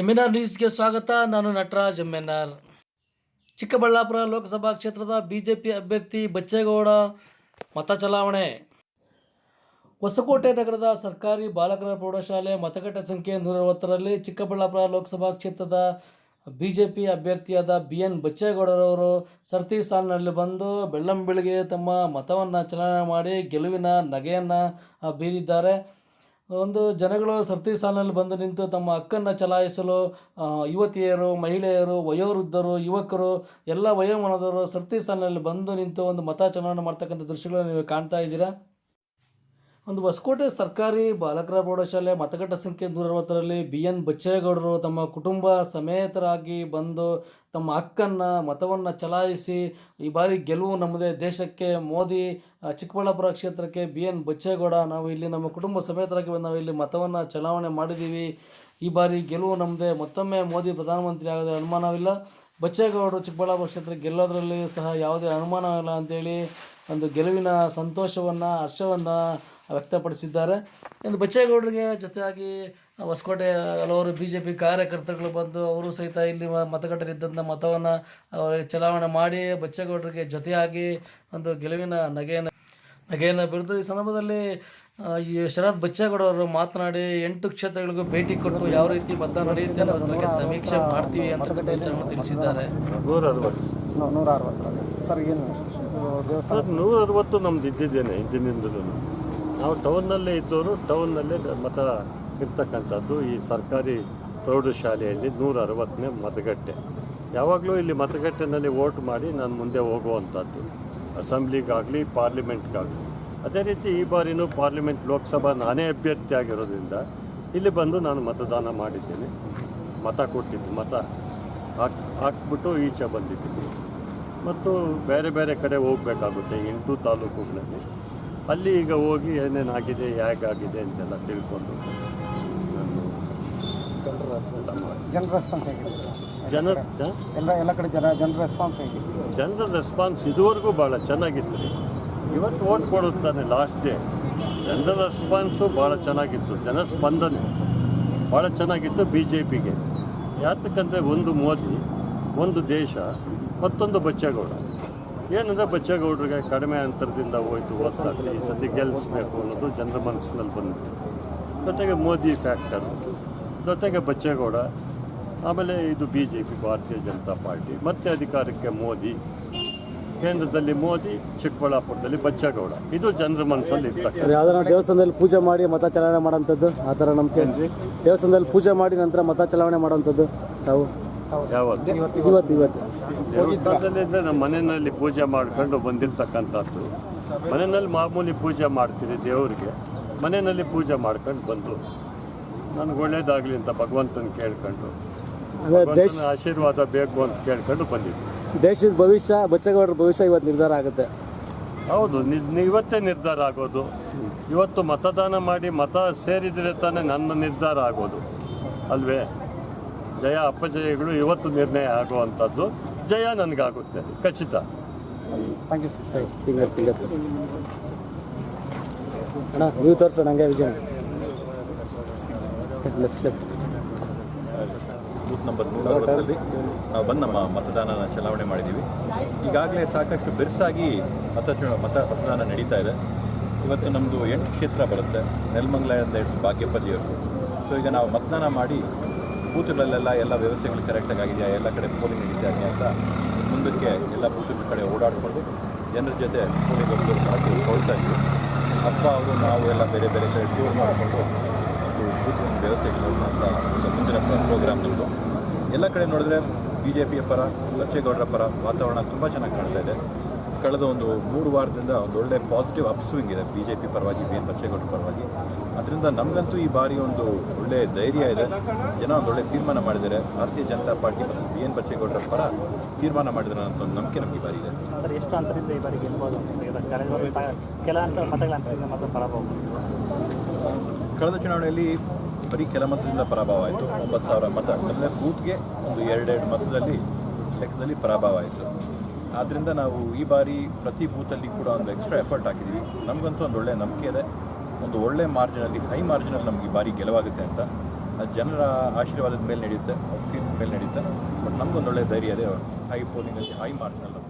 ಎಮ್ಎನ್ಆರ್ ನ್ಯೂಸ್ಗೆ ಸ್ವಾಗತ. ನಾನು ನಟರಾಜ್ ಎಮ್ಎನ್ಆರ್ ಚಿಕ್ಕಬಳ್ಳಾಪುರ ಲೋಕಸಭಾ ಕ್ಷೇತ್ರದ ಬಿಜೆಪಿ ಅಭ್ಯರ್ಥಿ ಬಚ್ಚೇಗೌಡ, ಮತ ಚಲಾವಣೆ. ಹೊಸಕೋಟೆ ನಗರದ ಸರ್ಕಾರಿ ಬಾಲಕರ ಪ್ರೌಢಶಾಲೆ ಮತಗಟ್ಟೆ ಸಂಖ್ಯೆ ನೂರ ಅರವತ್ತರಲ್ಲಿ ಚಿಕ್ಕಬಳ್ಳಾಪುರ ಲೋಕಸಭಾ ಕ್ಷೇತ್ರದ ಬಿಜೆಪಿ ಅಭ್ಯರ್ಥಿಯಾದ ಬಿ ಎನ್ ಬಚ್ಚೇಗೌಡರವರು ಸರ್ತಿ ಸಾಲಿನಲ್ಲಿ ಬಂದು ಬೆಳ್ಳಂಬೆಳಿಗ್ಗೆ ತಮ್ಮ ಮತವನ್ನು ಚಲಾವಣೆ ಮಾಡಿ ಗೆಲುವಿನ ನಗೆಯನ್ನು ಬೀರಿದ್ದಾರೆ. ಒಂದು ಜನಗಳು ಸರ್ತಿ ಸಾಲಿನಲ್ಲಿ ಬಂದು ನಿಂತು ತಮ್ಮ ಹಕ್ಕನ್ನು ಚಲಾಯಿಸಲು ಯುವತಿಯರು, ಮಹಿಳೆಯರು, ವಯೋವೃದ್ಧರು, ಯುವಕರು, ಎಲ್ಲ ವಯೋಮಾನದವರು ಸರತಿ ಸಾಲಿನಲ್ಲಿ ಬಂದು ನಿಂತು ಒಂದು ಮತ ಚಲಾವಣೆ ಮಾಡ್ತಕ್ಕಂಥ ದೃಶ್ಯಗಳನ್ನು ನೀವು ಕಾಣ್ತಾ ಇದ್ದೀರಾ? ಒಂದು ಹೊಸಕೋಟೆ ಸರ್ಕಾರಿ ಬಾಲಕರ ಪ್ರೌಢಶಾಲೆ ಮತಗಟ್ಟೆ ಸಂಖ್ಯೆ ನೂರ ಅರವತ್ತರಲ್ಲಿ ಬಿ ಎನ್ ಬಚ್ಚೇಗೌಡರು ತಮ್ಮ ಕುಟುಂಬ ಸಮೇತರಾಗಿ ಬಂದು ತಮ್ಮ ಹಕ್ಕನ್ನು, ಮತವನ್ನು ಚಲಾಯಿಸಿ ಈ ಬಾರಿ ಗೆಲುವು ನಮ್ಮದೇ ದೇಶಕ್ಕೆ. ಮೋದಿ ಚಿಕ್ಕಬಳ್ಳಾಪುರ ಕ್ಷೇತ್ರಕ್ಕೆ ಬಿ ಎನ್ ಬಚ್ಚೇಗೌಡ, ನಾವು ಇಲ್ಲಿ ನಮ್ಮ ಕುಟುಂಬ ಸಮೇತರಾಗಿ ನಾವು ಇಲ್ಲಿ ಮತವನ್ನು ಚಲಾವಣೆ ಮಾಡಿದ್ದೀವಿ. ಈ ಬಾರಿ ಗೆಲುವು ನಮ್ಮದೇ. ಮತ್ತೊಮ್ಮೆ ಮೋದಿ ಪ್ರಧಾನಮಂತ್ರಿ ಆಗೋದೇ ಅನುಮಾನವಿಲ್ಲ ಬಚ್ಚೇಗೌಡರು ಚಿಕ್ಕಬಳ್ಳಾಪುರ ಕ್ಷೇತ್ರ ಗೆಲ್ಲೋದ್ರಲ್ಲಿ ಸಹ ಯಾವುದೇ ಅನುಮಾನವಿಲ್ಲ ಅಂತೇಳಿ ಒಂದು ಗೆಲುವಿನ ಸಂತೋಷವನ್ನು, ಹರ್ಷವನ್ನು ವ್ಯಕ್ತಪಡಿಸಿದ್ದಾರೆ. ಇನ್ನು ಬಚ್ಚೇಗೌಡರಿಗೆ ಜೊತೆಯಾಗಿ ಹೊಸಕೋಟೆ ಹಲವಾರು ಬಿ ಜೆ ಪಿ ಕಾರ್ಯಕರ್ತರುಗಳು ಬಂದು ಅವರು ಸಹಿತ ಇಲ್ಲಿ ಮ- ಮತಗಟ್ಟೆಯಲ್ಲಿದ್ದಂಥ ಮತವನ್ನು ಚಲಾವಣೆ ಮಾಡಿ ಬಚ್ಚೇಗೌಡರಿಗೆ ಜೊತೆಯಾಗಿ ಒಂದು ಗೆಲುವಿನ ನಗೆಯನ್ನು ನಗೆಯನ್ನು ಬಿಡಿದು ಈ ಸಂದರ್ಭದಲ್ಲಿ ಈ ಶರತ್ ಬಚ್ಚೇಗೌಡ ಅವರು ಮಾತನಾಡಿ ಎಂಟು ಕ್ಷೇತ್ರಗಳಿಗೂ ಭೇಟಿ ಕೊಟ್ಟು ಯಾವ ರೀತಿ ಮತ ನಡೆಯುತ್ತೆ ಅನ್ನೋದ್ರ ಬಗ್ಗೆ ಸಮೀಕ್ಷೆ ಮಾಡ್ತೀವಿ ಅಂತ ವಿಚಾರವನ್ನು ತಿಳಿಸಿದ್ದಾರೆ. ನೂರ ಅರವತ್ತು ನೂರ ಅರವತ್ತು ಸರ್ ಏನು? ಸರ್ ನೂರ ಅರವತ್ತು ನಮ್ದು ಇದ್ದಿದ್ದೇನೆ ಹಿಂದಿನಿಂದಲೂ. ನಾವು ಟೌನ್ನಲ್ಲೇ ಇದ್ದವರು ಟೌನ್ನಲ್ಲೇ ಮತ ಇರ್ತಕ್ಕಂಥದ್ದು ಈ ಸರ್ಕಾರಿ ಪ್ರೌಢಶಾಲೆಯಲ್ಲಿ ನೂರ ಅರವತ್ತನೇ ಮತಗಟ್ಟೆ. ಯಾವಾಗಲೂ ಇಲ್ಲಿ ಮತಗಟ್ಟೆನಲ್ಲಿ ವೋಟ್ ಮಾಡಿ ನಾನು ಮುಂದೆ ಹೋಗುವಂಥದ್ದು. ಅಸೆಂಬ್ಲಿಗಾಗಲಿ, ಪಾರ್ಲಿಮೆಂಟ್ಗಾಗಲಿ. ಅದೇ ರೀತಿ ಈ ಬಾರಿನೂ ಪಾರ್ಲಿಮೆಂಟ್ ಲೋಕಸಭಾ ನಾನೇ ಅಭ್ಯರ್ಥಿ ಆಗಿರೋದ್ರಿಂದ ಇಲ್ಲಿ ಬಂದು ನಾನು ಮತದಾನ ಮಾಡಿದ್ದೇನೆ. ಮತ ಕೊಟ್ಟಿದ್ದು, ಮತ ಹಾಕ್, ಹಾಕ್ಬಿಟ್ಟು ಈಚೆ ಬಂದಿದ್ದೀನಿ. ಮತ್ತು ಬೇರೆ ಬೇರೆ ಕಡೆ ಹೋಗಬೇಕಾಗುತ್ತೆ, ಎಂಟು ತಾಲೂಕುಗಳಲ್ಲಿ. ಅಲ್ಲಿ ಈಗ ಹೋಗಿ ಏನೇನಾಗಿದೆ ಹೇಗಾಗಿದೆ ಅಂತೆಲ್ಲ ತಿಳ್ಕೊಂಡು ಜನರ ರೆಸ್ಪಾನ್ಸ್ ಹೇಗಿದೆ ಜನ ಎಲ್ಲ ಎಲ್ಲ ಕಡೆ ಜನ ಜನರ ರೆಸ್ಪಾನ್ಸ್ ಹೇಗಿದೆ? ಜನರ ರೆಸ್ಪಾನ್ಸ್ ಇದುವರೆಗೂ ಭಾಳ ಚೆನ್ನಾಗಿತ್ತು. ರೀ ಇವತ್ತು ಓಟ್ ಕೊಡುತ್ತಾನೆ ಲಾಸ್ಟ್ ಡೇ ಜನರ ರೆಸ್ಪಾನ್ಸು ಭಾಳ ಚೆನ್ನಾಗಿತ್ತು. ಜನ ಸ್ಪಂದನೆ ಭಾಳ ಚೆನ್ನಾಗಿತ್ತು ಬಿ ಜೆ ಪಿಗೆ ಯಾತಕ್ಕಂದರೆ ಒಂದು ಮೋದಿ ಒಂದು ದೇಶ ಮತ್ತೊಂದು ಬಚ್ಚೇಗೌಡ. ಏನಂದರೆ ಬಚ್ಚೇಗೌಡರಿಗೆ ಕಡಿಮೆ ಅಂತರದಿಂದ ಹೋಯಿತು, ಹೊಸದಾಗಿ ಈ ಸತಿ ಗೆಲ್ಲಿಸ್ಬೇಕು ಅನ್ನೋದು ಜನರ ಮನಸ್ಸಿನಲ್ಲಿ ಬಂದಿತ್ತು ಜೊತೆಗೆ ಮೋದಿ ಫ್ಯಾಕ್ಟರ್ ಜೊತೆಗೆ ಬಚ್ಚೇಗೌಡ, ಆಮೇಲೆ ಇದು ಬಿ ಜೆ ಪಿ ಭಾರತೀಯ ಜನತಾ ಪಾರ್ಟಿ, ಮತ್ತೆ ಅಧಿಕಾರಕ್ಕೆ ಮೋದಿ, ಕೇಂದ್ರದಲ್ಲಿ ಮೋದಿ, ಚಿಕ್ಕಬಳ್ಳಾಪುರದಲ್ಲಿ ಬಚ್ಚೇಗೌಡ. ಇದು ಜನರ ಮನಸ್ಸಲ್ಲಿ ಇರ್ತಕ್ಕಂಥ ಯಾವ್ದಾರ ದೇವಸ್ಥಾನದಲ್ಲಿ ಪೂಜೆ ಮಾಡಿ ಮತ ಚಲಾವಣೆ ಮಾಡೋಂಥದ್ದು ಆ ಥರ ನಂಬಿಕೆ ದೇವಸ್ಥಾನದಲ್ಲಿ ಪೂಜೆ ಮಾಡಿ ನಂತರ ಮತ ಚಲಾವಣೆ ಮಾಡೋಂಥದ್ದು ತಾವು? ಯಾವತ್ತು? ಇವತ್ತು ಇವತ್ತು. ದೇವಸ್ಥಾನದಲ್ಲಿ ನಮ್ಮ ಮನೆಯಲ್ಲಿ ಪೂಜೆ ಮಾಡ್ಕೊಂಡು ಬಂದಿರ್ತಕ್ಕಂಥದ್ದು. ಮನೆಯಲ್ಲಿ ಮಾಮೂಲಿ ಪೂಜೆ ಮಾಡ್ತೀರಿ ದೇವರಿಗೆ ಮನೆಯಲ್ಲಿ ಪೂಜೆ ಮಾಡ್ಕೊಂಡು ಬಂದು. ನನಗೆ ಒಳ್ಳೇದಾಗಲಿ ಅಂತ ಭಗವಂತನ ಕೇಳ್ಕೊಂಡು. ಆಶೀರ್ವಾದ ಬೇಕು ಅಂತ ಕೇಳ್ಕೊಂಡು ಬಂದಿದ್ದೆ ದೇಶದ ಭವಿಷ್ಯ ಬಚ್ಚೇಗೌಡರ ಭವಿಷ್ಯ ಇವತ್ತು ನಿರ್ಧಾರ ಆಗುತ್ತೆ. ಹೌದು ಇವತ್ತೇ ನಿರ್ಧಾರ ಆಗೋದು. ಇವತ್ತು ಮತದಾನ ಮಾಡಿ ಮತ ಸೇರಿದರೆ ತಾನೇ ನನ್ನ ನಿರ್ಧಾರ ಆಗೋದು. ಅಲ್ವೇ? ಜಯ ಅಪಜಯಗಳು ಇವತ್ತು ನಿರ್ಣಯ ಆಗುವಂಥದ್ದು. ಜಯ ನನಗಾಗುತ್ತೆ. ಖಚಿತ. ಥ್ಯಾಂಕ್ ಯು ಸರಿ ಫಿಂಗರ್ ಫಿಂಗರ್ ಅಣ್ಣ ನೀವು ತೋರಿಸೋಣ ಹಂಗೆ ವಿಜಯ ಲೆಫ್ಟ್ ಲೆಫ್ಟ್ ಬೂತ್ ನಂಬರ್ ನೂರ ಅರವತ್ತರಲ್ಲಿ ನಾವು ಬಂದು ನಮ್ಮ ಮತದಾನನ ಚಲಾವಣೆ ಮಾಡಿದ್ದೀವಿ. ಈಗಾಗಲೇ ಸಾಕಷ್ಟು ಬಿರುಸಾಗಿ ಮತ ಮತ ಮತದಾನ ನಡೀತಾ ಇದೆ. ಇವತ್ತು ನಮ್ಮದು ಎಂಟು ಕ್ಷೇತ್ರ ಬರುತ್ತೆ. ನೆಲಮಂಗಲದಿಂದ ಹಿಡಿದು ಭಾಗ್ಯಪಲ್ಲಿಯವರು ಸೊ ಈಗ ನಾವು ಮತದಾನ ಮಾಡಿ ಬೂತ್ಗಳಲ್ಲೆಲ್ಲ ಎಲ್ಲ ವ್ಯವಸ್ಥೆಗಳು ಕರೆಕ್ಟಾಗಿ ಆಗಿದೆಯಾ? ಎಲ್ಲ ಕಡೆ ಪೋಲಿಂಗ್ ಇದೆಯಾ ಅಂತ ಮುಂದಕ್ಕೆ ಎಲ್ಲ ಬೂತ್ಗಳ ಕಡೆ ಓಡಾಡಿಕೊಂಡು ಜನರ ಜೊತೆ ಪೋಲಿಂಗ್ ಒಬ್ಬರು ಕೊಡ್ತಾ ಇದ್ವಿ. ಅಪ್ಪ, ಅವರು, ನಾವು ಎಲ್ಲ ಬೇರೆ ಬೇರೆ ಕಡೆ ಟೂರ್ ಮಾಡಿಕೊಂಡು ಒಂದು ಬೂತ್ ವ್ಯವಸ್ಥೆ ಅಂತ ಮುಂದಿನ ಪ್ರೋಗ್ರಾಮ್ ನಮ್ಮದು ಎಲ್ಲ ಕಡೆ ನೋಡಿದ್ರೆ ಬಿ ಜೆ ಪಿಯ ಪರ ಬಚ್ಚೇಗೌಡರ ಪರ ವಾತಾವರಣ ತುಂಬ ಚೆನ್ನಾಗಿ ಕಾಣ್ತಾ ಇದೆ. ಕಳೆದ ಒಂದು ಮೂರು ವಾರದಿಂದ ಒಂದು ಒಳ್ಳೆ ಪಾಸಿಟಿವ್ ಅಪ್ಸ್ವಿಂಗ್ ಇದೆ. ಬಿ ಜೆ ಪಿ ಪರವಾಗಿ ಬಿ ಎನ್ ಬಚ್ಚೇಗೌಡರ ಪರವಾಗಿ. ಅದರಿಂದ ನಮಗಂತೂ ಈ ಬಾರಿ ಒಂದು ಒಳ್ಳೆ ಧೈರ್ಯ ಇದೆ. ಜನ ಒಂದು ಒಳ್ಳೆ ತೀರ್ಮಾನ ಮಾಡಿದ್ದಾರೆ. ಭಾರತೀಯ ಜನತಾ ಪಾರ್ಟಿ ಮತ್ತು ಬಿ ಎನ್ ಬಚ್ಚೇಗೌಡರ ಪರ ತೀರ್ಮಾನ ಮಾಡಿದ್ದಾರೆ ಅಂತ ಒಂದು ನಂಬಿಕೆ ನಮಗೆ ಈ ಬಾರಿ ಇದೆ. ಸರ್ ಎಷ್ಟು ಅಂತರದಿಂದ ಈ ಬಾರಿ ಗೆಲ್ಬೋದು ಕಳೆದ ಕೆಲ ಅಂತ ಮತಗಳ ಅಂತರದಿಂದ ಮಾತ್ರ ಪರಾಭವ ಕಳೆದ ಚುನಾವಣೆಯಲ್ಲಿ ಬರೀ ಕೆಲ ಮತದಿಂದ ಪರಾಭವ ಆಯಿತು. ಒಂಬತ್ತು ಸಾವಿರ ಮತ. ಅಂದರೆ ಬೂತ್ಗೆ ಒಂದು ಎರಡೆರಡು ಮತದಲ್ಲಿ ಲೆಕ್ಕದಲ್ಲಿ ಪರಾಭವ ಆಯಿತು. ಆದ್ದರಿಂದ ನಾವು ಈ ಬಾರಿ ಪ್ರತಿ ಬೂತಲ್ಲಿ ಕೂಡ ಒಂದು ಎಕ್ಸ್ಟ್ರಾ ಎಫರ್ಟ್ ಹಾಕಿದ್ದೀವಿ ನಮಗಂತೂ ಒಂದು ಒಳ್ಳೆಯ ನಂಬಿಕೆ ಇದೆ. ಒಂದು ಒಳ್ಳೆ ಮಾರ್ಜಿನಲ್ಲಿ ಹೈ ಮಾರ್ಜಿನಲ್ಲಿ ನಮಗೆ ಈ ಬಾರಿ ಗೆಲುವಾಗುತ್ತೆ ಅಂತ. ಅದು ಜನರ ಆಶೀರ್ವಾದದ ಮೇಲೆ ನಡೆಯುತ್ತೆ ಮೇಲೆ ನಡೆಯುತ್ತೆ. ಬಟ್ ನಮಗೊಂದು ಒಳ್ಳೆ ಧೈರ್ಯ ಇದೆ. High ಪೋಲಿಂಗಲ್ಲಿ high ಮಾರ್ಕ್ನಲ್ಲಿ